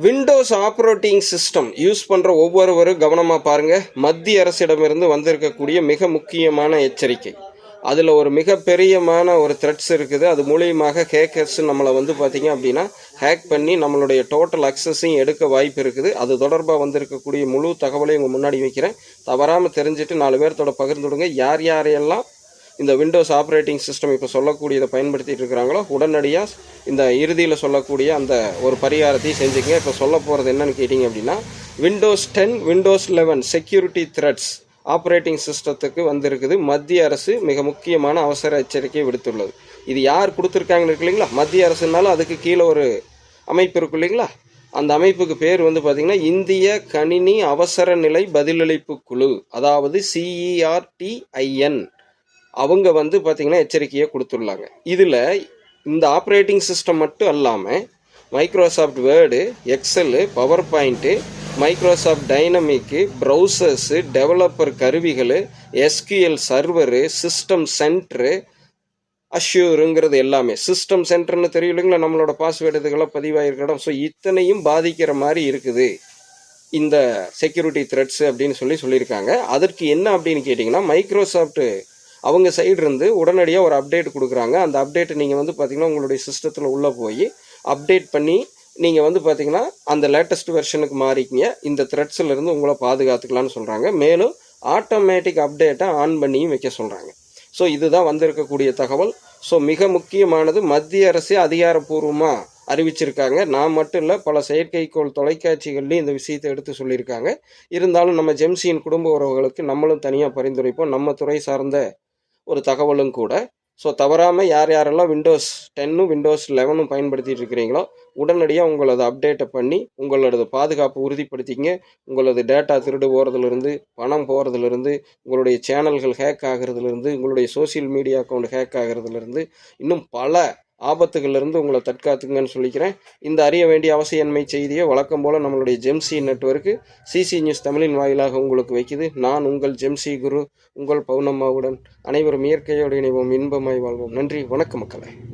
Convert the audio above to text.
Windows operating system use பண்ணுற ஒவ்வொருவரும் கவனமாக பாருங்கள் மத்திய அரசிடமிருந்து வந்திருக்கக்கூடிய மிக முக்கியமான எச்சரிக்கை. அதில் ஒரு மிகப்பெரியமான ஒரு த்ரெட்ஸ் இருக்குது. அது மூலியமாக ஹேக்கர்ஸ் நம்மளை வந்து பார்த்தீங்க அப்படின்னா ஹேக் பண்ணி நம்மளுடைய டோட்டல் அக்சஸையும் எடுக்க வாய்ப்பு இருக்குது. அது தொடர்பாக வந்திருக்கக்கூடிய முழு தகவலையும் உங்கள் முன்னாடி வைக்கிறேன். தவறாமல் தெரிஞ்சுட்டு நாலு பேர்த்தோட பகிர்ந்துடுங்க யார் யாரையெல்லாம் இந்த விண்டோஸ் ஆப்ரேட்டிங் சிஸ்டம் இப்போ சொல்லக்கூடியதை பயன்படுத்திகிட்டு இருக்கிறாங்களோ உடனடியாக இந்த இறுதியில் சொல்லக்கூடிய அந்த ஒரு பரிகாரத்தையும் செஞ்சுக்கங்க. இப்போ சொல்ல போகிறது என்னன்னு கேட்டிங்க அப்படின்னா Windows ten Windows eleven security threats operating சிஸ்டத்துக்கு வந்திருக்குது. மத்திய அரசு மிக முக்கியமான அவசர எச்சரிக்கையை விடுத்துள்ளது. இது யார் கொடுத்துருக்காங்கன்னு இருக்கு இல்லைங்களா? மத்திய அரசுனாலும் அதுக்கு கீழே ஒரு அமைப்பு இருக்கு இல்லைங்களா? அந்த அமைப்புக்கு பேர் வந்து பார்த்திங்கன்னா இந்திய கணினி அவசர நிலை பதிலளிப்பு குழு அதாவது சிஇஆர்டிஐஎன் அவங்க வந்து பார்த்திங்கன்னா எச்சரிக்கையை கொடுத்துருலாங்க இதில் இந்த ஆப்ரேட்டிங் சிஸ்டம் மட்டும் அல்லாமல் Microsoft Word Excel PowerPoint Microsoft Dynamics browsers developer கருவிகள் எஸ்கியூஎல் சர்வரு சிஸ்டம் சென்ட்ரு அஷ்யூருங்கிறது எல்லாமே. சிஸ்டம் சென்டர்னு தெரியும் இல்லைங்களா நம்மளோட பாஸ்வேர்டு இதுக்கெல்லாம் பதிவாயிருக்க இடம். ஸோ இத்தனையும் பாதிக்கிற மாதிரி இருக்குது. இந்த செக்யூரிட்டி த்ரெட்ஸ் அப்படின்னு சொல்லி சொல்லியிருக்காங்க. அதற்கு என்ன அப்படின்னு கேட்டிங்கன்னா மைக்ரோசாஃப்ட்டு அவங்க சைடு இருந்து உடனடியாக ஒரு அப்டேட் கொடுக்குறாங்க. அந்த அப்டேட்டை நீங்கள் வந்து பார்த்தீங்கன்னா உங்களுடைய சிஸ்டத்தில் உள்ளே போய் அப்டேட் பண்ணி நீங்கள் வந்து பார்த்தீங்கன்னா அந்த லேட்டஸ்ட் வெர்ஷனுக்கு மாறிக்கிங்க. இந்த threadsல இருந்து உங்களை பாதுகாத்துக்கலாம்னு சொல்கிறாங்க மேலும் ஆட்டோமேட்டிக் அப்டேட்டை ஆன் பண்ணியும் வைக்க சொல்கிறாங்க ஸோ இதுதான் வந்திருக்கக்கூடிய தகவல். ஸோ மிக முக்கியமானது மத்திய அரசே அதிகாரப்பூர்வமாக அறிவிச்சிருக்காங்க. நான் மட்டும் இல்லை பல செயற்கைக்கோள் தொலைக்காட்சிகள்லையும் இந்த விஷயத்தை எடுத்து சொல்லியிருக்காங்க. இருந்தாலும் நம்ம ஜெம்சியின் குடும்ப உறவுகளுக்கு நம்மளும் தனியாக பரிந்துரைப்போம். நம்ம துறை சார்ந்த ஒரு தகவலும் கூட. ஸோ தவறாமல் யார் யாரெல்லாம் விண்டோஸ் டென்னும் விண்டோஸ் லெவனும் பயன்படுத்திட்டு இருக்கிறீங்களோ உடனடியாக உங்களது அப்டேட்டை பண்ணி உங்களோடது பாதுகாப்பு உறுதிப்படுத்திங்க உங்களது டேட்டா திருடு போகிறதுலேருந்து பணம் போகிறதுலேருந்து உங்களுடைய சேனல்கள் ஹேக் ஆகிறதுலேருந்து உங்களுடைய சோசியல் மீடியா அக்கௌண்ட் ஹேக் ஆகிறதுலேருந்து இன்னும் பல ஆபத்துகளிலிருந்து உங்களை தற்காத்துங்கன்னு சொல்லிக்கிறேன். இந்த அறிய வேண்டிய அவசியன்மை செய்தியை வழக்கம் போல் நம்மளுடைய ஜெம்சி நெட்வொர்க்கு சிசி நியூஸ் தமிழின் வாயிலாக உங்களுக்கு வைக்குது. நான் உங்கள் ஜெம்சி குரு உங்கள் பௌர்ணம்மாவுடன் அனைவரும் இயற்கையோடு இணைவோம் இன்பமாய் வாழ்வோம். நன்றி வணக்கம் மக்களே.